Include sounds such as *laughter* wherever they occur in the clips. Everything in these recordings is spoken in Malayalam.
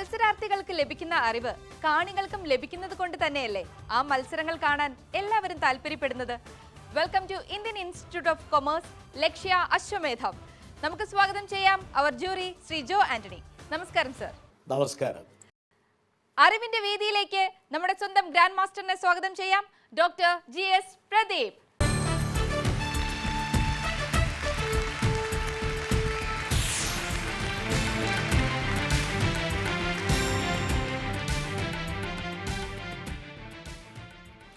മത്സരാർത്ഥികൾക്ക് ലഭിക്കുന്ന അറിവ് കാണികൾക്കും ലഭിക്കുന്നത് കൊണ്ട് തന്നെയല്ലേ ആ മത്സരങ്ങൾ കാണാൻ എല്ലാവരും താല്പര്യപ്പെടുന്നത്. Welcome to Indian institute of commerce Lakshya Ashwamedham നമുക്ക് സ്വാഗതം ചെയ്യാം അവർ ജൂറി ശ്രീ ജോ ആന്റണി. നമസ്കാരം സർ നമസ്കാരം. അറിവിന്റെ വേദിയിലേക്ക് നമ്മുടെ സ്വന്തം ഗ്രാൻഡ് മാസ്റ്ററിനെ സ്വാഗതം ചെയ്യാം. Doctor G S Pradeep.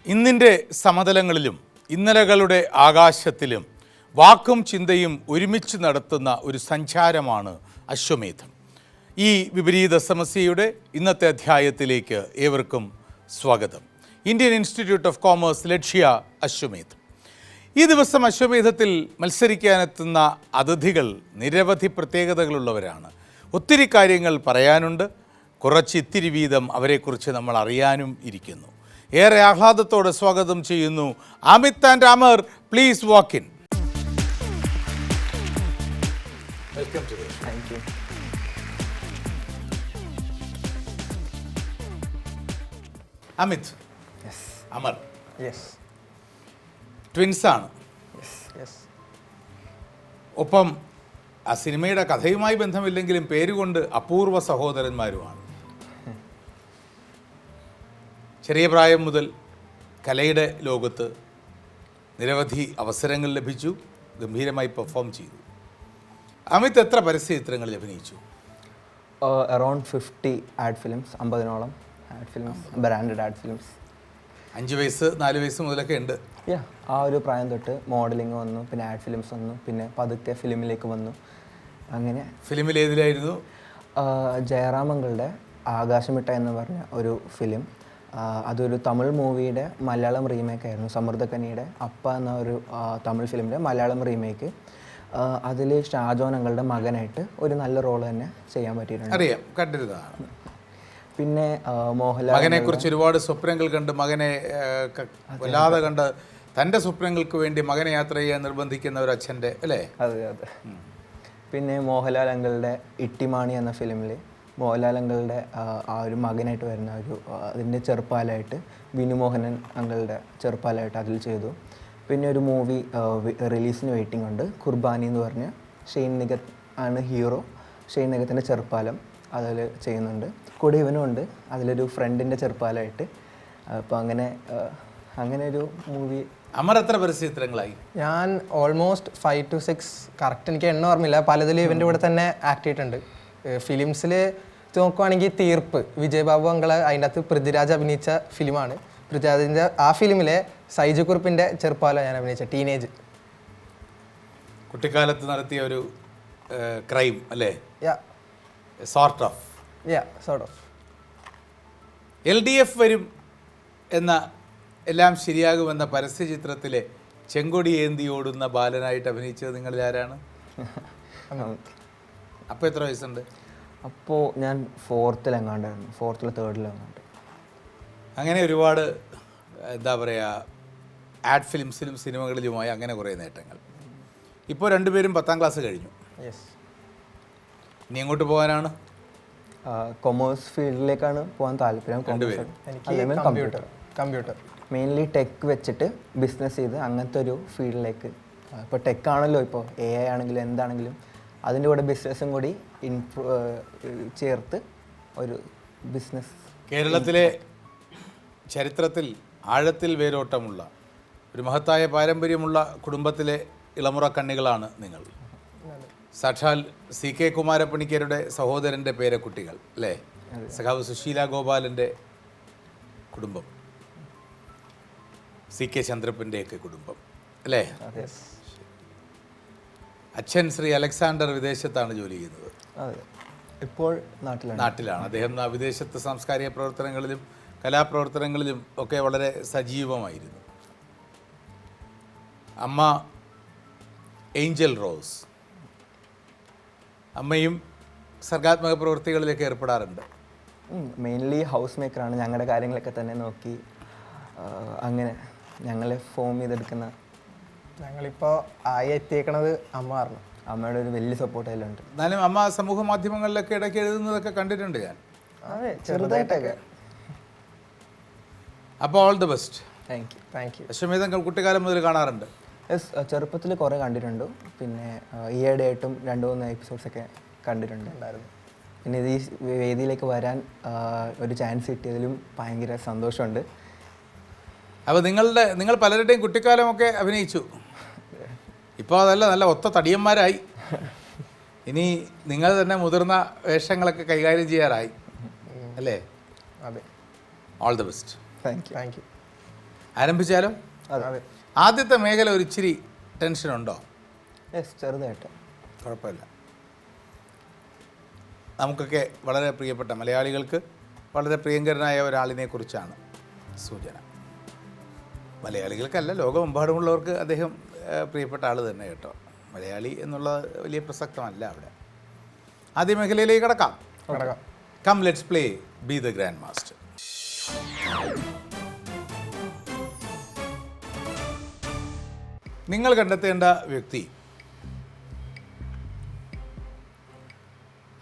ഇന്നിന്റെ സമതലങ്ങളിലും ഇന്നലകളുടെ ആകാശത്തിലും വാക്കും ചിന്തയും ഒരുമിച്ച് നടത്തുന്ന ഒരു സഞ്ചാരമാണ് അശ്വമേധം. ഈ വിപരീത സമസ്യയുടെ ഇന്നത്തെ അധ്യായത്തിലേക്ക് ഏവർക്കും സ്വാഗതം. Indian institute of commerce Lakshya Ashwamedham. ഈ ദിവസം അശ്വമേധത്തിൽ മത്സരിക്കാനെത്തുന്ന അതിഥികൾ നിരവധി പ്രത്യേകതകളുള്ളവരാണ്. ഒത്തിരി കാര്യങ്ങൾ പറയാനുണ്ട്. കുറച്ചിത്തിരി വീതം അവരെക്കുറിച്ച് നമ്മൾ അറിയാനും ഇരിക്കുന്നു. ഏറെ ആഹ്ലാദത്തോടെ സ്വാഗതം ചെയ്യുന്നു Amit and Amar. Please walk in Amit. Yes Amar. Yes ആണ്. യെസ് യെസ് ഒപ്പം ആ സിനിമയുടെ കഥയുമായി ബന്ധമില്ലെങ്കിലും പേരുകൊണ്ട് അപൂർവ സഹോദരന്മാരുമാണ്. ചെറിയ പ്രായം മുതൽ കലയുടെ ലോകത്ത് നിരവധി അവസരങ്ങൾ ലഭിച്ചു ഗംഭീരമായി പെർഫോം ചെയ്തു. അമിത് എത്ര പരസ്യ ചിത്രങ്ങളിൽ അഭിനയിച്ചു? Around fifty ad films അമ്പതിനോളം ad films branded ad films അഞ്ച് വയസ്സ് നാല് വയസ്സ് മുതലൊക്കെ ഉണ്ട്. യാ ആ ഒരു പ്രായം തൊട്ട് മോഡലിംഗ് വന്നു പിന്നെ ആഡ് ഫിലിംസ് വന്നു പിന്നെ പതുക്കെ ഫിലിമിലേക്ക് വന്നു. അങ്ങനെ ഫിലിമിൽ ഏതിലായിരുന്നു? ജയറാമങ്ങളുടെ ജയറാമങ്കളുടെ ആകാശമിട്ട എന്ന് പറഞ്ഞ ഒരു ഫിലിം അതൊരു തമിഴ് മൂവിയുടെ മലയാളം റീമേക്ക് ആയിരുന്നു സമൃദ്ധക്കനിയുടെ അപ്പ എന്ന ഒരു തമിഴ് ഫിലിമിന്റെ മലയാളം റീമേക്ക്. അതിൽ ഷാജോൻ അങ്കളുടെ മകനായിട്ട് ഒരു നല്ല റോൾ തന്നെ ചെയ്യാൻ പറ്റിയിട്ടുണ്ട്. അറിയാം കണ്ടിരുന്നതാണ്. പിന്നെ മോഹൻലാൽ മകനെ കുറിച്ച് ഒരുപാട് സ്വപ്നങ്ങൾ കണ്ട് മകനെ വല്ലാതെ കണ്ട് തന്റെ സ്വപ്നങ്ങൾക്ക് വേണ്ടി മകനെ യാത്ര ചെയ്യാൻ നിർബന്ധിക്കുന്ന ഒരു അച്ഛന്റെ അല്ലേ? അതെ അതെ. പിന്നെ മോഹൻലാൽ അങ്കളുടെ ഇട്ടിമാണി എന്ന ഫിലിമിൽ മോഹൻലാൽ അങ്കളുടെ ആ, ഒരു മകനായിട്ട് വരുന്ന ഒരു അതിന്റെ ചെറുപ്പാലായിട്ട് വിനുമോഹനൻ അങ്കളുടെ ചെറുപ്പാലായിട്ട് അതിൽ ചെയ്തു. പിന്നെ ഒരു മൂവി റിലീസിന് വെയിറ്റിംഗ് ഉണ്ട്. കുർബാനി എന്ന് പറഞ്ഞ് ഷെയ്ൻ നിഗത്ത് ആണ് ഹീറോ. ഷെയ്ൻ നിഗത്തിന്റെ ചെറുപ്പാലം അതിൽ ചെയ്യുന്നുണ്ട്. കൂടെ ഇവനും ഉണ്ട്. അതിലൊരു ഫ്രണ്ടിന്റെ ചെറുപ്പാലായിട്ട്. അപ്പോൾ അങ്ങനെ അങ്ങനെ ഒരു മൂവി. അമർ എത്ര പരസ്യചിത്രങ്ങളായി ഞാൻ almost five to six correct എനിക്ക് എണ്ണ ഓർമ്മയില്ല. പലതിലും ഇവന്റെ കൂടെ തന്നെ ആക്ട് ചെയ്തിട്ടുണ്ട്. ഫിലിംസിൽ നോക്കുവാണെങ്കിൽ തീർപ്പ്. വിജയബാബു അങ്കൾ അതിന്റെ അകത്ത് പൃഥ്വിരാജ് അഭിനയിച്ച ഫിലിമാണ്. പൃഥ്വിരാജിന്റെ ആ ഫിലിമിലെ സൈജു കുറുപ്പിന്റെ ചെറുപ്പാല ഞാൻ അഭിനയിച്ച ടീനേജ്. കുട്ടിക്കാലത്ത് നടത്തിയ ഒരു ക്രൈം അല്ലേ? Yeah. Sort of yeah sort of L D F വരും എന്ന എല്ലാം ശരിയാകുമെന്ന പരസ്യ ചിത്രത്തിലെ ചെങ്കൊടി ഏന്തി ഓടുന്ന ബാലനായിട്ട് അഭിനയിച്ചത് നിങ്ങളിൽ ആരാണ്? *laughs* അപ്പോൾ എത്ര വയസ്സുണ്ട്? അപ്പോൾ ഞാൻ ഫോർത്തിലെങ്ങാണ്ടായിരുന്നു. ഫോർത്തിലോ തേർഡിലെങ്ങാണ്ട് അങ്ങനെ ഒരുപാട് എന്താ പറയുക ആഡ് ഫിലിംസിലും സിനിമകളിലുമായി അങ്ങനെ കുറേ നേട്ടങ്ങൾ. ഇപ്പോൾ രണ്ടുപേരും പത്താം ക്ലാസ് കഴിഞ്ഞു. യെസ് ഇനി എങ്ങോട്ട് പോകാനാണ്? കൊമേഴ്സ് ഫീൽഡിലേക്കാണ് പോകാൻ താല്പര്യം. രണ്ടുപേരും. എനിക്ക് കമ്പ്യൂട്ടർ കമ്പ്യൂട്ടർ മെയിൻലി ടെക് വെച്ചിട്ട് ബിസിനസ് ചെയ്ത് അങ്ങനത്തെ ഒരു ഫീൽഡിലേക്ക്. ഇപ്പോൾ ടെക് ആണല്ലോ ഇപ്പോൾ എ ഐ ആണെങ്കിലും എന്താണെങ്കിലും അതിന്റെ കൂടെ ബിസിനസ്സും കൂടി ഇൻപ്രൂ ചേർത്ത് ഒരു ബിസിനസ് കേരളത്തിലെ ചരിത്രത്തിൽ ആഴത്തിൽ വേരോട്ടമുള്ള ഒരു മഹത്തായ പാരമ്പര്യമുള്ള കുടുംബത്തിലെ ഇളമുറ കണ്ണികളാണ് നിങ്ങൾ. സാക്ഷാൽ സി കെ കുമാരപ്പണിക്കരുടെ സഹോദരന്റെ പേരക്കുട്ടികൾ അല്ലേ? സഖാവ് സുശീല ഗോപാലന്റെ കുടുംബം. സി കെ ചന്ദ്രപ്പന്റെയൊക്കെ കുടുംബം അല്ലേ? അച്ഛൻ ശ്രീ അലക്സാണ്ടർ വിദേശത്താണ് ജോലി ചെയ്യുന്നത് ഇപ്പോൾ നാട്ടിലാണ്. നാട്ടിലാണ്. അദ്ദേഹം വിദേശത്ത് സാംസ്കാരിക പ്രവർത്തനങ്ങളിലും കലാപ്രവർത്തനങ്ങളിലും ഒക്കെ വളരെ സജീവമായിരുന്നു. അമ്മ ഏഞ്ചൽ റോസ്. അമ്മയും സർഗാത്മക പ്രവൃത്തികളിലൊക്കെ ഏർപ്പെടാറുണ്ട്. മെയിൻലി ഹൗസ് മേക്കറാണ് ഞങ്ങളുടെ കാര്യങ്ങളൊക്കെ തന്നെ നോക്കി അങ്ങനെ ഞങ്ങളെ ഫോം ചെയ്തെടുക്കുന്ന ഞങ്ങളിപ്പോൾ ആയി എത്തിയേക്കണത് അമ്മ പറഞ്ഞു അമ്മയുടെ ഒരു വലിയ സപ്പോർട്ട് അതിലുണ്ട്. എന്നാലും അമ്മ സമൂഹ മാധ്യമങ്ങളിലൊക്കെ ഇടയ്ക്ക് എഴുതുന്നതൊക്കെ കണ്ടിട്ടുണ്ട് ഞാൻ. അതെ ചെറുതായിട്ടൊക്കെ. അപ്പോൾ all the best thank you thank you Ashwamedham കുട്ടിക്കാലം മുതൽ കാണാറുണ്ട്. യെസ് ചെറുപ്പത്തിൽ കുറേ കണ്ടിട്ടുണ്ട്. പിന്നെ ഈയിടെയായിട്ടും രണ്ട് മൂന്ന് എപ്പിസോഡ്സ് ഒക്കെ കണ്ടിട്ടുണ്ട്. പിന്നെ ഇത് ഈ വേദിയിലേക്ക് വരാൻ ഒരു ചാൻസ് കിട്ടിയതിലും ഭയങ്കര സന്തോഷമുണ്ട്. അപ്പോൾ നിങ്ങളുടെ നിങ്ങൾ പലരുടെയും കുട്ടിക്കാലമൊക്കെ അഭിനയിച്ചു. ഇപ്പോൾ അതല്ല നല്ല ഒത്ത തടിയന്മാരായി. ഇനി നിങ്ങൾ തന്നെ മുതിർന്ന വേഷങ്ങളൊക്കെ കൈകാര്യം ചെയ്യാറായി. അല്ലേ? അതെ. All the best thank you thank you ആരംഭിച്ചാലോ അതെ. ആദ്യത്തെ മേഖല ഒരു ഇച്ചിരി ടെൻഷനുണ്ടോ യെസ് ചെറുതായിട്ട്. കുഴപ്പമില്ല. നമുക്കൊക്കെ വളരെ പ്രിയപ്പെട്ട മലയാളികൾക്ക് വളരെ പ്രിയങ്കരനായ ഒരാളിനെ കുറിച്ചാണ് സൂചന. മലയാളികൾക്കല്ല ലോകമെമ്പാടുമുള്ളവർക്ക് അദ്ദേഹം പ്രിയപ്പെട്ട ആൾ തന്നെ കേട്ടോ. മലയാളി എന്നുള്ളത് വലിയ പ്രസക്തമല്ല അവിടെ. ആദ്യ മേഖലയിലേക്ക് കിടക്കാം. കിടക്കാം. Come let's play be the grand master നിങ്ങൾ കണ്ടെത്തേണ്ട വ്യക്തി.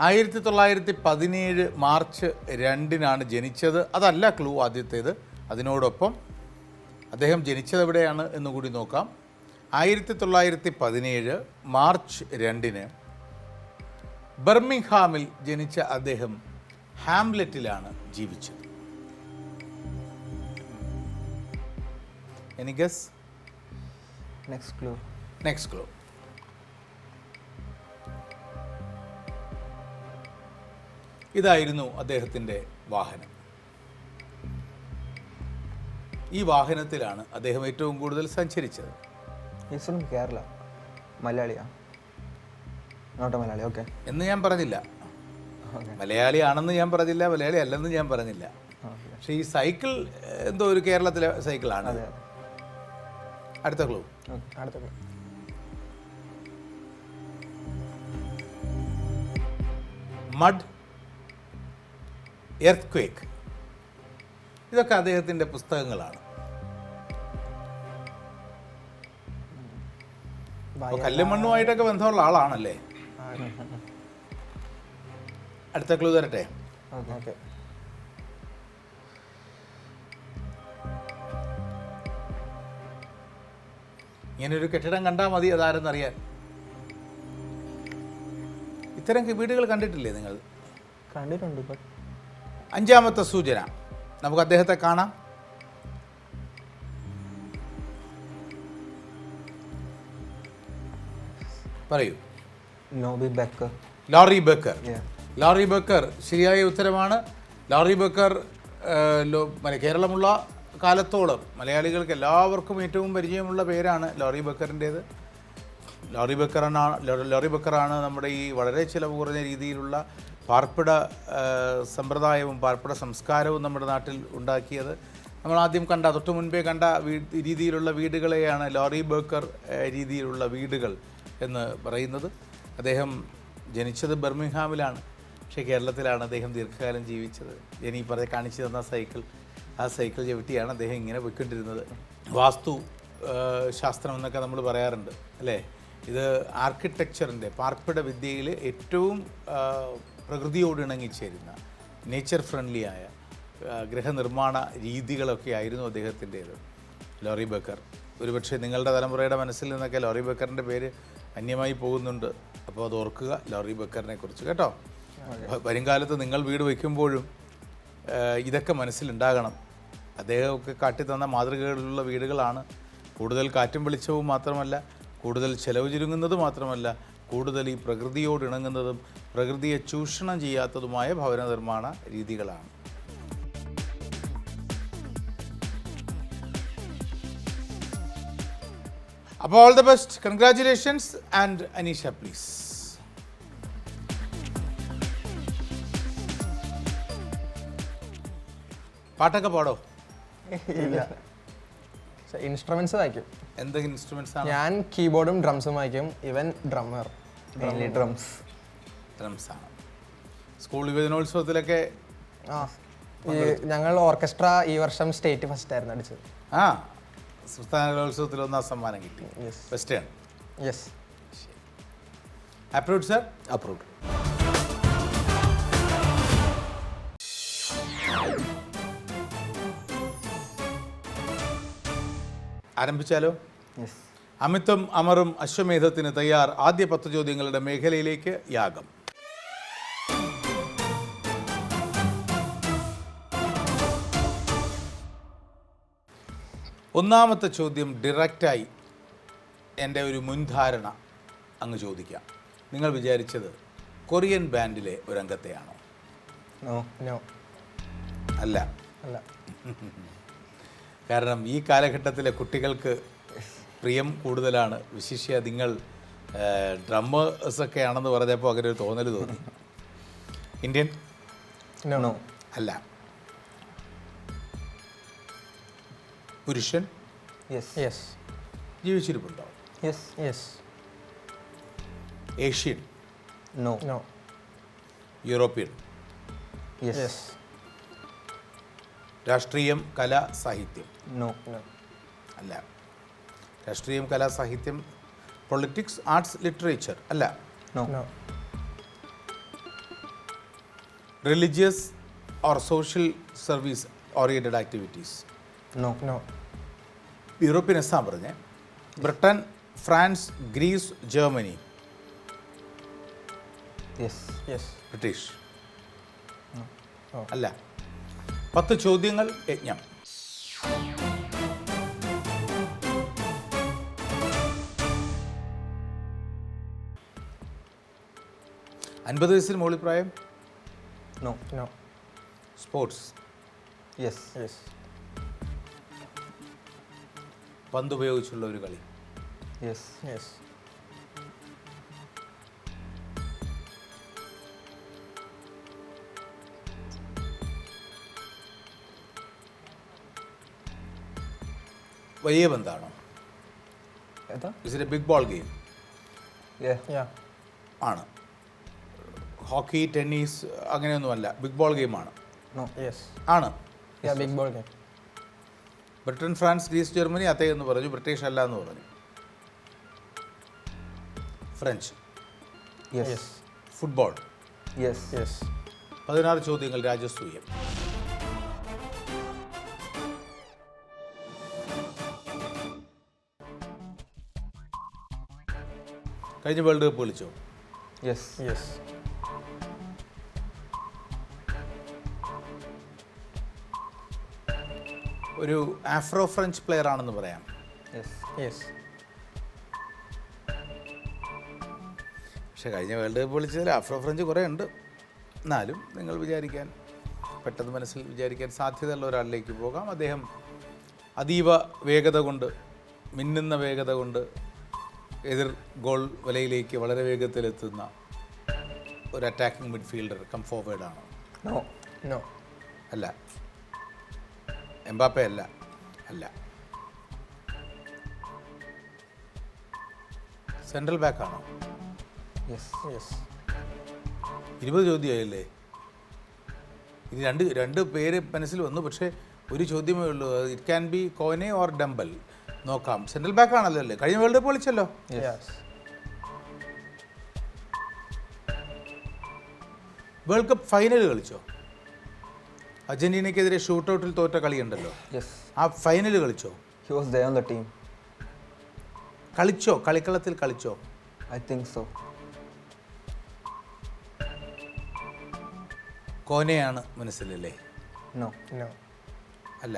ആയിരത്തി തൊള്ളായിരത്തി പതിനേഴ് മാർച്ച് രണ്ടിനാണ് ജനിച്ചത്. അതല്ല ക്ലൂ ആദ്യത്തേത്. അതിനോടൊപ്പം അദ്ദേഹം ജനിച്ചത് എവിടെയാണ് എന്നുകൂടി നോക്കാം. ആയിരത്തി തൊള്ളായിരത്തി പതിനേഴ് മാർച്ച് രണ്ടിന് ബർമിംഗ്ഹാമിൽ ജനിച്ച അദ്ദേഹം ഹാംലെറ്റിലാണ് ജീവിച്ചത്. Any guess next clue next clue ഇതായിരുന്നു അദ്ദേഹത്തിന്റെ വാഹനം. ഈ വാഹനത്തിലാണ് അദ്ദേഹം ഏറ്റവും കൂടുതൽ സഞ്ചരിച്ചത്. ഈസ് ഫ്രം കേരള മലയാളിയാ. നോട്ട് മലയാളി ഓക്കെ എന്ന് ഞാൻ പറഞ്ഞില്ല. മലയാളി ആണെന്ന് ഞാൻ പറഞ്ഞില്ല മലയാളി അല്ലെന്ന് ഞാൻ പറഞ്ഞില്ല. പക്ഷേ ഈ സൈക്കിൾ എന്തോ ഒരു കേരളത്തിലെ സൈക്കിളാണ് അടുത്ത ക്ലൂ അടുത്ത ക്ലൂ മഡ് എർത്ത് ക്വേക്ക് ഇതൊക്കെ അദ്ദേഹത്തിന്റെ പുസ്തകങ്ങളാണ്. കല്ലും മണ്ണുമായിട്ടൊക്കെ ബന്ധമുള്ള ആളാണല്ലേ? അടുത്ത ക്ലൂ തരട്ടെ? ഓക്കെ ഇങ്ങനെ ഒരു കെട്ടിടം കണ്ടാൽ മതി അതാരെന്നറിയാൻ. ഇത്തരം വീടുകൾ കണ്ടിട്ടില്ലേ നിങ്ങൾ? കണ്ടിട്ടുണ്ട് അഞ്ചാമത്തെ സൂചന. നമുക്ക് അദ്ദേഹത്തെ കാണാം. പറയൂ. Nobby Baker. Laurie Baker. Laurie Baker ശരിയായ ഉത്തരമാണ്. ലോറി ബക്കർ കേരളമുള്ള കാലത്തോളം മലയാളികൾക്ക് എല്ലാവർക്കും ഏറ്റവും പരിചയമുള്ള പേരാണ് ലോറി ബക്കറിന്റേത്. ലോറി ബക്കറാണ് ലോറി ബക്കറാണ് നമ്മുടെ ഈ വളരെ ചിലവ് കുറഞ്ഞ രീതിയിലുള്ള പാർപ്പിട സമ്പ്രദായവും പാർപ്പിട സംസ്കാരവും നമ്മുടെ നാട്ടിൽ ഉണ്ടാക്കിയത്. നമ്മൾ ആദ്യം കണ്ട തൊട്ട് മുൻപേ കണ്ട വീ രീതിയിലുള്ള വീടുകളെയാണ് ലോറി ബേക്കർ രീതിയിലുള്ള വീടുകൾ. എന്ന് പറയുന്നത്. അദ്ദേഹം ജനിച്ചത് ബർമിംഗ്ഹാമിലാണ്. പക്ഷേ കേരളത്തിലാണ് അദ്ദേഹം ദീർഘകാലം ജീവിച്ചത്. ഞാൻ ഈ കാണിച്ചു തന്ന സൈക്കിൾ ആ സൈക്കിൾ ചവിട്ടിയാണ് അദ്ദേഹം ഇങ്ങനെ പോയിക്കൊണ്ടിരുന്നത്. വാസ്തു ശാസ്ത്രം എന്നൊക്കെ നമ്മൾ പറയാറുണ്ട് അല്ലേ? ഇത് ആർക്കിടെക്ചറിന്റെ പാർപ്പിട വിദ്യയിൽ ഏറ്റവും പ്രകൃതിയോട് ഇണങ്ങിച്ചേരുന്ന നേച്ചർ ഫ്രണ്ട്ലിയായ ഗൃഹനിർമ്മാണ രീതികളൊക്കെ ആയിരുന്നു അദ്ദേഹത്തിന്റേത്. ലോറി ബക്കർ. ഒരുപക്ഷെ നിങ്ങളുടെ തലമുറയുടെ മനസ്സിൽ നിന്നൊക്കെ ലോറി ബക്കറിന്റെ പേര് അന്യമായി പോകുന്നുണ്ട്. അപ്പോൾ അത് ഓർക്കുക ലോറി ബക്കറിനെ കുറിച്ച് കേട്ടോ. വരുംകാലത്ത് നിങ്ങൾ വീട് വയ്ക്കുമ്പോഴും ഇതൊക്കെ മനസ്സിലുണ്ടാകണം. അദ്ദേഹമൊക്കെ കാട്ടിത്തന്ന മാതൃകകളിലുള്ള വീടുകളാണ്. കൂടുതൽ കാറ്റും വെളിച്ചവും മാത്രമല്ല കൂടുതൽ ചെലവ് ചുരുങ്ങുന്നത് മാത്രമല്ല കൂടുതൽ ഈ പ്രകൃതിയോട് ഇണങ്ങുന്നതും പ്രകൃതിയെ ചൂഷണം ചെയ്യാത്തതുമായ ഭവന നിർമ്മാണ രീതികളാണ്. അപ്പോൾ all the best congratulations and Aneesha please പാട്ടൊക്കെ പാടോ? ഇല്ല. ഇൻസ്ട്രുമെന്റ്സ് വായിക്കും. എന്തൊക്കെ ഇൻസ്ട്രുമെന്റ്സ് ആണ്? ഞാൻ കീബോർഡും ഡ്രംസും വായിക്കും. ഇവൻ ഡ്രമ്മർ ഡ്രംസ് ഡ്രംസ് ആണ്. സ്കൂൾ യുവജനോത്സവത്തിലൊക്കെ ആ. ഈ ഞങ്ങൾ ഓർക്കസ്ട്ര ഈ വർഷം സ്റ്റേറ്റ് ഫസ്റ്റ് ആയിരുന്നു അടിച്ചത്. ആ. സംസ്ഥാന കലോത്സവത്തിൽ ഒന്നാം സമ്മാനം കിട്ടി. Western yes approve sir approve ആരംഭിച്ചാലോ? അമിത്തും അമറും അശ്വമേധത്തിന് തയ്യാർ ആദ്യ പത്ത് ചോദ്യങ്ങളുടെ മേഖലയിലേക്ക് യാഗം. ഒന്നാമത്തെ ചോദ്യം ഡിറക്റ്റായി എന്റെ ഒരു മുൻധാരണ അങ്ങ് ചോദിക്കാം. നിങ്ങൾ വിചാരിച്ചത് കൊറിയൻ ബാൻഡിലെ ഒരംഗത്തെയാണോ? അല്ല. അല്ല. *laughs* കാരണം ഈ കാലഘട്ടത്തിലെ കുട്ടികൾക്ക് പ്രിയം കൂടുതലാണ്. വിശിഷ്യ നിങ്ങൾ ഡ്രമ്മേഴ്സ് ഒക്കെ ആണെന്ന് പറഞ്ഞപ്പോൾ അങ്ങനെ ഒരു തോന്നൽ തോന്നി. *laughs* ഇന്ത്യൻ അല്ല. പുരുഷൻ? Yes yes ജീവിച്ചിരിപ്പുണ്ടോ? Yes yes Asian? No no European? Yes yes രാഷ്ട്രീയം കല സാഹിത്യം? നോ നോ അല്ല. രാഷ്ട്രീയം കല സാഹിത്യം പൊളിറ്റിക്സ് ആർട്സ് ലിറ്ററേച്ചർ അല്ല. No no religious or social service oriented activities no no European എസ്സാണ് പറഞ്ഞേ. Britain France Greece Germany. Yes yes British. അല്ല. പത്ത് ചോദ്യങ്ങൾ യജ്ഞം. അൻപത് വയസ്സിന് മുകളിൽ പ്രായം? No no sports yes yes പന്ത് ഉപയോഗിച്ചുള്ള ഒരു കളി. യെസ് യെസ് വലിയ പന്താണോ? It's a big ball game ആണ്. ഹോക്കി ടെന്നീസ് അങ്ങനെയൊന്നുമല്ല. ബിഗ് ബോൾ ഗെയിമാണ് ആണ്. Big ball game Britain France Greece Germany അതേ എന്ന് പറഞ്ഞു ബ്രിട്ടീഷ് അല്ല എന്ന് പറഞ്ഞു. French. Yes football. Yes yes പതിനാറ് ചോദ്യങ്ങൾ രാജസൂയം കഴിഞ്ഞ വേൾഡ് കപ്പ് കളിച്ചോ യെസ് യെസ് ഒരു ആഫ്രോ ഫ്രഞ്ച് പ്ലെയർ ആണെന്ന് പറയാം. യെസ് യെസ് പക്ഷേ കഴിഞ്ഞ വേൾഡ് കപ്പ് വിളിച്ചതിൽ ആഫ്രോ ഫ്രഞ്ച് കുറേ ഉണ്ട്. എന്നാലും നിങ്ങൾ വിചാരിക്കാൻ പെട്ടെന്ന് മനസ്സിൽ വിചാരിക്കാൻ സാധ്യതയുള്ള ഒരാളിലേക്ക് പോകാം. അദ്ദേഹം അതീവ വേഗത കൊണ്ട് മിന്നുന്ന വേഗത കൊണ്ട് എതിർ ഗോൾ വലയിലേക്ക് വളരെ വേഗത്തിലെത്തുന്ന ഒരു അറ്റാക്കിംഗ് മിഡ്ഫീൽഡർ കം ഫോർവേഡ് ആണ്. നോ നോ അല്ല എംബാപ്പെ അല്ല. അല്ല. സെൻട്രൽ ബാക്ക് ആണോ യെസ് യെസ് ഇരുപത് ചോദ്യമായില്ലേ? ഇത് രണ്ട് രണ്ട് പേര് മനസ്സിൽ വന്നു പക്ഷേ ഒരു ചോദ്യമേ ഉള്ളൂ. It can be Kone or Dembele നോക്കാം. സെൻട്രൽ ബാക്ക് ആണല്ലോ അല്ലേ? കഴിഞ്ഞ വേൾഡ് കപ്പ് കളിച്ചല്ലോ? യെസ് വേൾഡ് കപ്പ് ഫൈനൽ കളിച്ചോ? അർജന്റീനയ്ക്കെതിരെ ഷൂട്ടൗട്ടിൽ തോറ്റ കളിയുണ്ടല്ലോ. യെസ് ആ ഫൈനൽ കളിച്ചോ? He was there on the team കളിച്ചോ? കളിക്കളത്തിൽ കളിച്ചോ? ഐ തിങ്ക് സോ കോനെയാണ് മനസ്സിലല്ലേ? നോ നോ അല്ല.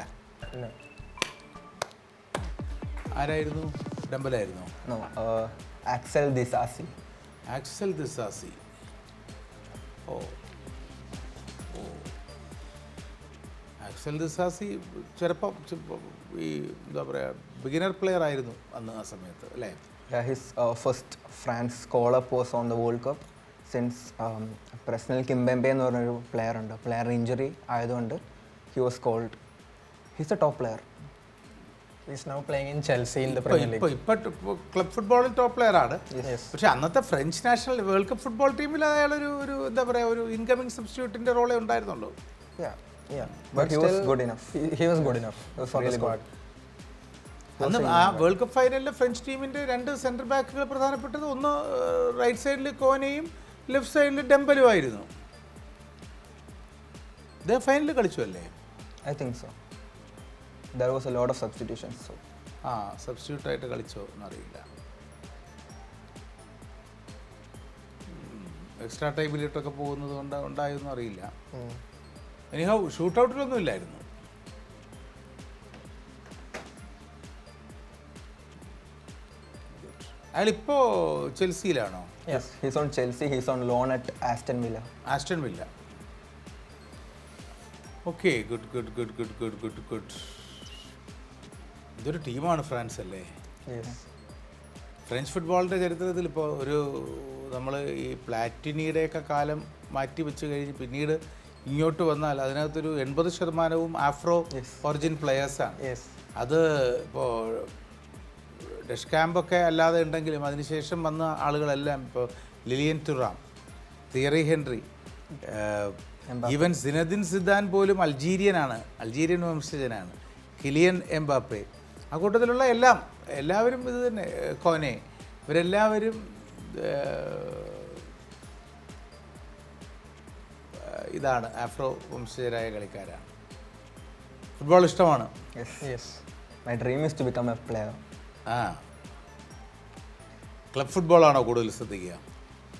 ആരായിരുന്നു? ഡംബലായിരുന്നു no Axel Disasi Axel Disasi. Oh Axel Disasi ചിലപ്പോൾ ഈ എന്താ പറയുക ബിഗിനർ പ്ലെയർ ആയിരുന്നു അന്ന് ആ സമയത്ത് അല്ലേ? His first France first was on the world cup since Presnel Kimpembe എന്ന് പറഞ്ഞൊരു പ്ലെയർ ഉണ്ട്. പ്ലെയർ ഇഞ്ചുറി ആയതുകൊണ്ട് he was called his a top player is now playing in Chelsea in the Premier League ഇപ്പോൾ ക്ലബ് ഫുട്ബോളിൽ ടോപ്പ് പ്ലെയർ ആണ്. പക്ഷേ പക്ഷെ അന്നത്തെ French national world cup football ടീമിൽ അയാൾ ഒരു ഒരു എന്താ പറയുക ഒരു ഇൻകമിംഗ് സബ്സ്റ്റിറ്റ്യൂട്ടിന്റെ റോളേ ഉണ്ടായിരുന്നുള്ളൂ Yeah, but, But he was good enough. He, he was good enough was for the really squad. അന്ന് ആ വേൾഡ് കപ്പ് ഫൈനലിൽ ഫ്രഞ്ച് ടീമിന്റെ രണ്ട് സെന്റർ ബാക്കുകൾ പ്രധാനപ്പെട്ടത്. ഒന്ന് റൈറ്റ് സൈഡിൽ കോനയും ലെഫ്റ്റ് സൈഡിൽ ഡെമ്പലും ആയിരുന്നു. ഇദ്ദേഹം ഫൈനലിൽ കളിച്ചു അല്ലേ I think so. There was a lot of substitutions. So ആ സബ്സ്റ്റിറ്റ്യൂട്ടായിട്ട് കളിച്ചോ എന്നറിയില്ല. എക്സ്ട്രാ ടൈമിലിട്ടൊക്കെ പോകുന്നത് കൊണ്ട് ഉണ്ടായെന്നും അറിയില്ല എനിഹൗ ഷൂട്ട് ഔട്ടിലൊന്നും ഇല്ലായിരുന്നു അയാളിപ്പോ ചെൽസിയിലാണോ Yes, on Chelsea Chelsea. On loan at Aston Villa. Aston Villa okay good good good good good good good ഇതൊരു ടീമാണ് ഫ്രാൻസ് അല്ലേ. ഫ്രഞ്ച് ഫുട്ബോളിന്റെ ചരിത്രത്തിൽ ഇപ്പോൾ ഒരു നമ്മൾ ഈ പ്ലാറ്റിനിയുടെയൊക്കെ കാലം മാറ്റി വെച്ച് കഴിഞ്ഞ് പിന്നീട് ഇങ്ങോട്ട് വന്നാൽ അതിനകത്തൊരു എൺപത് ശതമാനവും ആഫ്രോ ഒറിജിൻ പ്ലെയേഴ്സാണ്. അത് ഇപ്പോൾ ഡഷ് ക്യാമ്പൊക്കെ അല്ലാതെ ഉണ്ടെങ്കിലും അതിനുശേഷം വന്ന ആളുകളെല്ലാം ഇപ്പോൾ Lilian Thuram Thierry Henry even Zinedine Zidane പോലും അൾജീരിയനാണ് അൾജീരിയൻ വംശജനാണ്. Kylian Mbappe. ആ കൂട്ടത്തിലുള്ള എല്ലാം എല്ലാവരും ഇത് തന്നെ കോനെ. ഇവരെല്ലാവരും ഇതാണ് ആഫ്രോ വംശജരായ കളിക്കാരാണ്. ഫുട്ബോൾ ഇഷ്ടമാണ്? My dream is to become a player. ആ. ക്ലബ് ഫുട്ബോളാണോ കൂടുതൽ ശ്രദ്ധിക്കുക?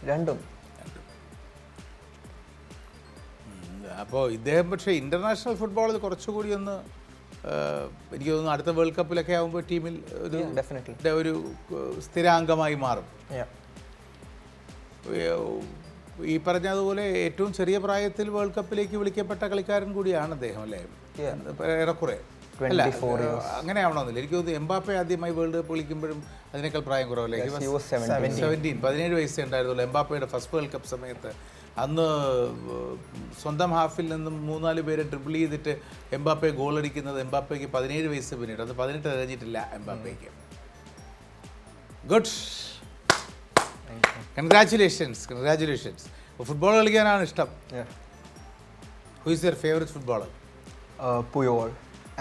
രണ്ടും. അപ്പോൾ ഇദ്ദേഹം പക്ഷേ ഇന്റർനാഷണൽ ഫുട്ബോളിൽ കുറച്ചുകൂടി ഒന്ന് എനിക്ക് തോന്നുന്നു അടുത്ത വേൾഡ് കപ്പിലൊക്കെ ആകുമ്പോൾ ടീമിൽ ഒരു ഡെഫിനറ്റ്ലി ഒരു സ്ഥിരാംഗമായി മാറും. ഈ പറഞ്ഞതുപോലെ ഏറ്റവും ചെറിയ പ്രായത്തിൽ വേൾഡ് കപ്പിലേക്ക് വിളിക്കപ്പെട്ട കളിക്കാരൻ കൂടിയാണ് അദ്ദേഹം അല്ലേ? ഏറെക്കുറെ. അല്ല 24 ഏഹ്, അങ്ങനെ ആവണമെന്നില്ല എനിക്ക് തോന്നുന്നു എംബാപ്പെ ആദ്യമായി വേൾഡ് കപ്പ് വിളിക്കുമ്പോഴും അതിനേക്കാൾ പ്രായം കുറവല്ലേ? Yes, he was 17. സെവന്റീൻ പതിനേഴ് വയസ്സേ ഉണ്ടായിരുന്നുള്ളൂ എംബാപ്പയുടെ ഫസ്റ്റ് വേൾഡ് കപ്പ് സമയത്ത്. അന്ന് സ്വന്തം ഹാഫിൽ നിന്നും മൂന്നാൽ പേരെ ട്രിപ്പിൾ ചെയ്തിട്ട് എംബാപ്പെ ഗോൾ അടിക്കുന്നത് എംബാപ്പയ്ക്ക് പതിനേഴ് വയസ്സ് പിന്നീട്. അത് പതിനെട്ട് കഴിഞ്ഞിട്ടില്ല എംബാപ്പയ്ക്ക്. ഗുഡ് കൺഗ്രാറ്റുലേഷൻസ് കൺഗ്രാറ്റുലേഷൻസ് ഫുട്ബോൾ കളിക്കാനാണ് ഇഷ്ടം. Yeah. Who is your favourite footballer Puyol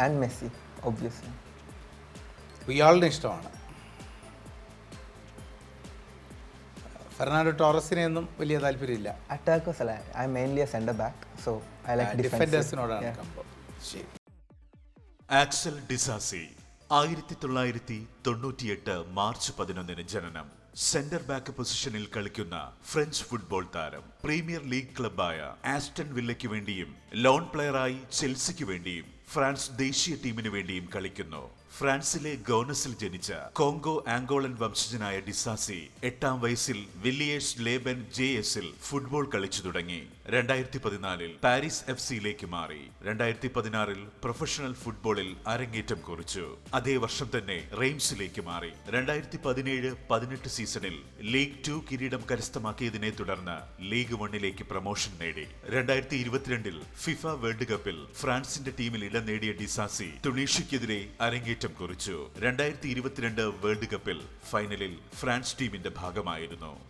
and Messi obviously obviously. ഇയാളുടെ ഇഷ്ടമാണ്. ഫെർണാണ്ടോ ടോറസിനെ ഒന്നും വലിയ താല്പര്യമില്ല. അറ്റാക്കേഴ്സ് അല്ല, I mainly a centre back so I like. ഡിഫൻഡേഴ്സിനോടാണ് ശരി. ആക്സൽ ഡിസാസി ആയിരത്തി തൊള്ളായിരത്തി തൊണ്ണൂറ്റിയെട്ട് മാർച്ച് പതിനൊന്നിന് ജനനം. സെന്റർ ബാക്ക് പൊസിഷനിൽ കളിക്കുന്ന ഫ്രഞ്ച് ഫുട്ബോൾ താരം പ്രീമിയർ ലീഗ് ക്ലബായ ആസ്റ്റൺ വില്ലയ്ക്ക് വേണ്ടിയും ലോൺ പ്ലെയറായി ചെൽസിക്ക് വേണ്ടിയും ഫ്രാൻസ് ദേശീയ ടീമിന് വേണ്ടിയും കളിക്കുന്നു. ഫ്രാൻസിലെ ഗോനസിൽ ജനിച്ച കോങ്കോ ആംഗോളൻ വംശജനായ ഡിസാസി എട്ടാം വയസ്സിൽ വില്ലിയേഴ്സ് ലേബൻ ജെ എസിൽ ഫുട്ബോൾ കളിച്ചു തുടങ്ങി. രണ്ടായിരത്തി പതിനാലിൽ പാരീസ് എഫ് സിയിലേക്ക് മാറി. രണ്ടായിരത്തി പതിനാറിൽ പ്രൊഫഷണൽ ഫുട്ബോളിൽ അരങ്ങേറ്റം കുറിച്ചു. അതേ വർഷം തന്നെ റെയിംസിലേക്ക് മാറി. രണ്ടായിരത്തി പതിനേഴ് പതിനെട്ട് സീസണിൽ ലീഗ് ടു കിരീടം കരസ്ഥമാക്കിയതിനെ തുടർന്ന് ലീഗ് വണ്ണിലേക്ക് പ്രൊമോഷൻ നേടി. രണ്ടായിരത്തി ഇരുപത്തിരണ്ടിൽ ഫിഫ വേൾഡ് കപ്പിൽ ഫ്രാൻസിന്റെ ടീമിൽ ഇടം നേടിയ ഡിസാസി തുണീഷ്യക്കെതിരെ അരങ്ങേറ്റം കുറിച്ചു. രണ്ടായിരത്തി ഇരുപത്തിരണ്ട് വേൾഡ് കപ്പിൽ ഫൈനലിൽ ഫ്രാൻസ് ടീമിന്റെ ഭാഗമായിരുന്നു.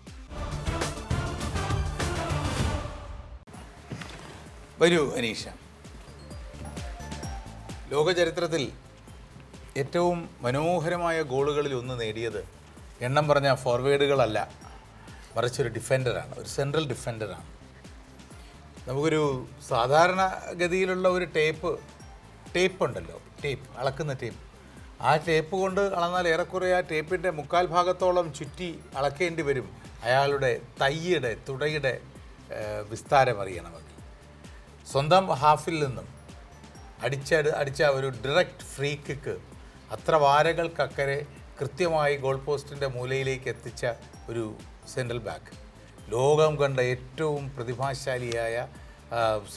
വരൂ അനീഷ. ലോക ചരിത്രത്തിൽ ഏറ്റവും മനോഹരമായ ഗോളുകളിൽ ഒന്ന് നേടിയത് എണ്ണം പറഞ്ഞ ഫോർവേഡുകളല്ല മറിച്ച് ഒരു ഡിഫൻഡറാണ് ഒരു സെൻട്രൽ ഡിഫൻഡറാണ്. നമുക്കൊരു സാധാരണ ഗതിയിലുള്ള ഒരു ടേപ്പ് ടേപ്പ് ഉണ്ടല്ലോ ടേപ്പ് അളക്കുന്ന ടേപ്പ്. ആ ടേപ്പ് കൊണ്ട് അളന്നാൽ ഏറെക്കുറെ ആ ടേപ്പിന്റെ മുക്കാൽ ഭാഗത്തോളം ചുറ്റി അളക്കേണ്ടി വരും. അയാളുടെ തയ്യുടെ തുടയുടെ വിസ്താരം അറിയണമെങ്കിൽ സ്വന്തം ഹാഫിൽ നിന്നും അടിച്ച അടിച്ച ഒരു ഡയറക്റ്റ് ഫ്രീ കിക്ക് അത്ര വാരകൾക്കക്കരെ കൃത്യമായി ഗോൾ പോസ്റ്റിന്റെ മൂലയിലേക്ക് എത്തിച്ച ഒരു സെൻട്രൽ ബാക്ക് ലോകം കണ്ട ഏറ്റവും പ്രതിഭാശാലിയായ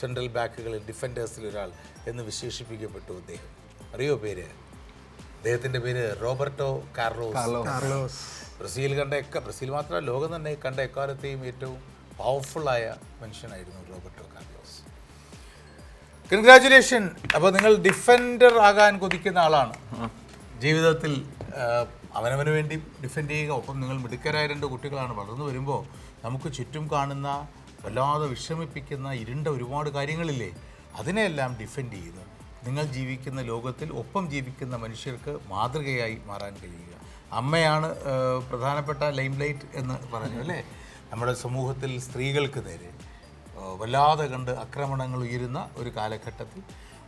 സെൻട്രൽ ബാക്കുകളിൽ ഡിഫൻഡേഴ്സിൽ ഒരാൾ എന്ന് വിശേഷിപ്പിക്കപ്പെട്ടു അദ്ദേഹം. അറിയോ പേര്? അദ്ദേഹത്തിന്റെ പേര് റോബർട്ടോ കാർലോസ്. കാർലോസ്. ബ്രസീൽ കണ്ട എക്ക ബ്രസീൽ മാത്രമല്ല ലോകം തന്നെ കണ്ട എക്കാലത്തെയും ഏറ്റവും പവർഫുള്ളായ മനുഷ്യനായിരുന്നു റോബർട്ടോ കാർലോസ്. കൺഗ്രാചുലേഷൻ അപ്പോൾ നിങ്ങൾ ഡിഫൻഡർ ആകാൻ കൊതിക്കുന്ന ആളാണ്. ജീവിതത്തിൽ അവനവന് വേണ്ടി ഡിഫെൻഡ് ചെയ്യുക ഒപ്പം നിങ്ങൾ മിടുക്കരായ രണ്ട് കുട്ടികളാണ്. വളർന്നു വരുമ്പോൾ നമുക്ക് ചുറ്റും കാണുന്ന വല്ലാതെ വിഷമിപ്പിക്കുന്ന ഇരുണ്ട ഒരുപാട് കാര്യങ്ങളില്ലേ അതിനെയെല്ലാം ഡിഫെൻഡ് ചെയ്ത് നിങ്ങൾ ജീവിക്കുന്ന ലോകത്തിൽ ഒപ്പം ജീവിക്കുന്ന മനുഷ്യർക്ക് മാതൃകയായി മാറാൻ കഴിയുക. അമ്മയാണ് പ്രധാനപ്പെട്ട ലൈം ലൈറ്റ് എന്ന് പറഞ്ഞു അല്ലേ? നമ്മുടെ സമൂഹത്തിൽ സ്ത്രീകൾക്ക് നേരെ വല്ലാതെ കണ്ട് ആക്രമണങ്ങൾ ഉയരുന്ന ഒരു കാലഘട്ടത്തിൽ.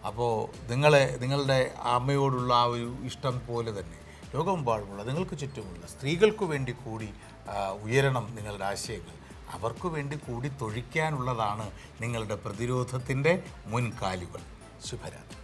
അപ്പോൾ നിങ്ങളെ നിങ്ങളുടെ അമ്മയോടുള്ള ആ ഒരു ഇഷ്ടം പോലെ തന്നെ ലോകമെമ്പാടുമുള്ള നിങ്ങൾക്ക് ചുറ്റുമുള്ള സ്ത്രീകൾക്ക് വേണ്ടി കൂടി ഉയരണം നിങ്ങളുടെ ആശയങ്ങൾ. അവർക്ക് വേണ്ടി കൂടി തൊഴിക്കാനുള്ളതാണ് നിങ്ങളുടെ പ്രതിരോധത്തിന്റെ മുൻകാലുകൾ. ശുഭരാത്രി.